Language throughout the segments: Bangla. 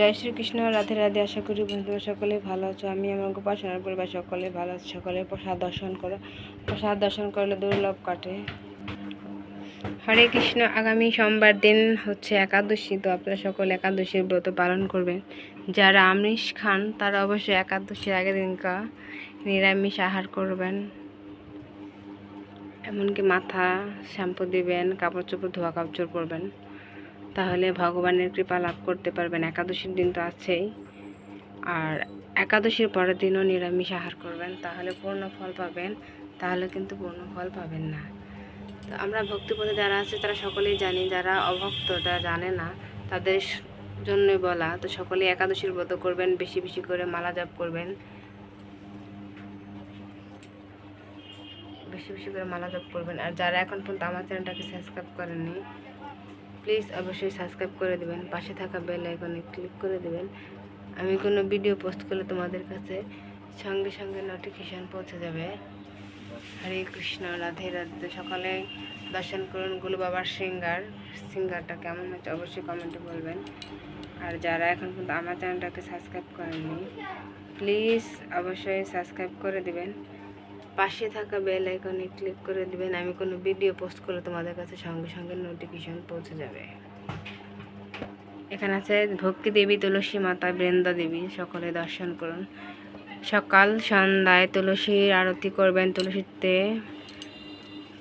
জয় শ্রীকৃষ্ণ, রাধে রাধে। আশা করি বন্ধুরা সকলে ভালো আছো। আমি আমার গোপাসনার পরিবার, সকলে ভালো আছি। সকলে প্রসাদ দর্শন করো। প্রসাদ দর্শন করলে দুর্লভ কাটে। হরে কৃষ্ণ, আগামী সোমবার দিন হচ্ছে একাদশী, তো আপনারা সকলে একাদশীর ব্রত পালন করবেন। যারা আমিষ খান, তারা অবশ্যই একাদশীর আগের দিনকা নিরামিষ আহার করবেন। এমনকি মাথা শ্যাম্পু দিবেন, কাপড় চোপড়, ধোয়া কাপড় পরবেন। তাহলে ভগবানের কৃপা লাভ করতে পারবেন। একাদশীর দিন তো আছেই। আর একাদশীর পরের দিনও নিরামিষ আহার করবেন, তাহলে পূর্ণ ফল পাবেন, তাহলে কিন্তু পূর্ণ ফল পাবেন না। তো আমরা ভক্তিপথে যারা আছে, তারা সকলেই জানি, যারা অভক্ত যারা জানে না, তাদের জন্যই বলা। তো সকলেই একাদশীর ব্রত করবেন, বেশি বেশি করে মালা জপ করবেন। বেশি বেশি করে মালা জপ করবেন। আর যারা এখন পর্যন্ত আমার চ্যানেলটাকে সাবস্ক্রাইব করেননি প্লিজ অবশ্যই সাবস্ক্রাইব করে দেবেন, পাশে থাকা বেল আইকনে ক্লিক করে দেবেন। আমি কোনো ভিডিও পোস্ট করলে তোমাদের কাছে সঙ্গে সঙ্গে নোটিফিকেশান পৌঁছে যাবে। হরে কৃষ্ণ, রাধে রাধে। সকালে দর্শন করুন গুলু বাবার সিঙ্গার। সিঙ্গারটা কেমন হচ্ছে অবশ্যই কমেন্টে বলবেন। আর যারা এখন পর্যন্ত আমার চ্যানেলটাকে সাবস্ক্রাইব করেননি প্লিজ অবশ্যই সাবস্ক্রাইব করে দিবেন। পাশে থাকা বেল আইকনে ক্লিক করে দিবেন, আমি কোনো ভিডিও পোস্ট করলে তোমাদের কাছে সঙ্গে সঙ্গে নোটিফিকেশন পৌঁছে যাবে। এখানে আছে, ভক্তি দেবী, তুলসী মাতা, বৃন্দা দেবী, সকলে দর্শন করুন। সকাল সন্ধ্যায় তুলসীর আরতি করবেন, তুলসীতে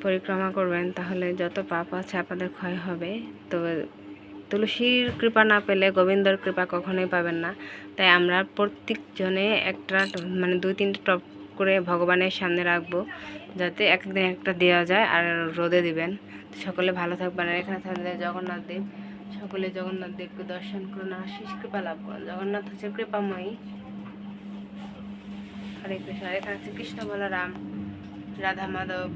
পরিক্রমা করবেন, তাহলে যত পাপ আছে আপনাদের ক্ষয় হবে। তো তুলসীর কৃপা না পেলে গোবিন্দর কৃপা কখনোই পাবেন না। তাই আমরা প্রত্যেকজনে একটা মানে দুই তিনটে টপ করে ভগবানের সামনে রাখব, যাতে একদিন একটা দেওয়া যায় আর রোদে দিবেন। সকলে ভালো থাকবেন আর এখানে থাকলে জগন্নাথ দেব। সকলে জগন্নাথ দেবকে দর্শন করুন আশিস কৃপা লাভ করুন। জগন্নাথ হচ্ছে কৃপাময়ী। হরে কৃষ্ণ এখানে আছে কৃষ্ণ, বলরাম, রাধা মাধব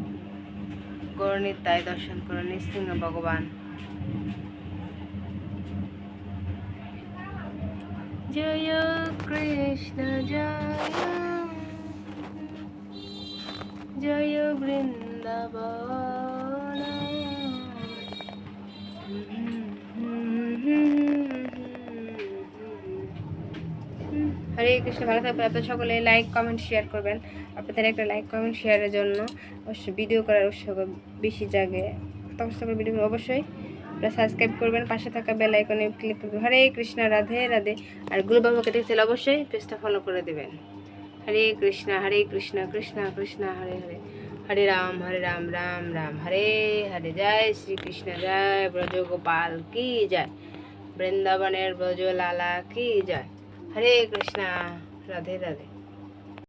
গৌরণীর তাই দর্শন করুন, নৃসিংহ ভগবান। জয় কৃষ্ণ, জয় জয় বৃন্দাবন। হরে কৃষ্ণ, ভালো থাকবেন। আপনারা সকলে লাইক কমেন্ট শেয়ার করবেন। আপনাদের একটা লাইক কমেন্ট শেয়ারের জন্য অবশ্যই ভিডিও করার উৎসাহ বেশি জাগে। তখন সকল ভিডিও অবশ্যই আপনারা সাবস্ক্রাইব করবেন। পাশে থাকা বেল আইকনে ক্লিক করবেন। হরে কৃষ্ণ, রাধে রাধে। আর গুরু বাবাকে দেখছিল অবশ্যই পেজটা ফলো করে দেবেন। হরে কৃষ্ণ হরে কৃষ্ণ কৃষ্ণ কৃষ্ণ, হরে হরে। হরে রাম হরে রাম রাম রাম, হরে হরে। জয় শ্রীকৃষ্ণ, জয় ব্রজ গোপাল কি জয়? বৃন্দাবনের ব্রজ লালা কি জয়? হরে কৃষ্ণ, রাধে রাধে।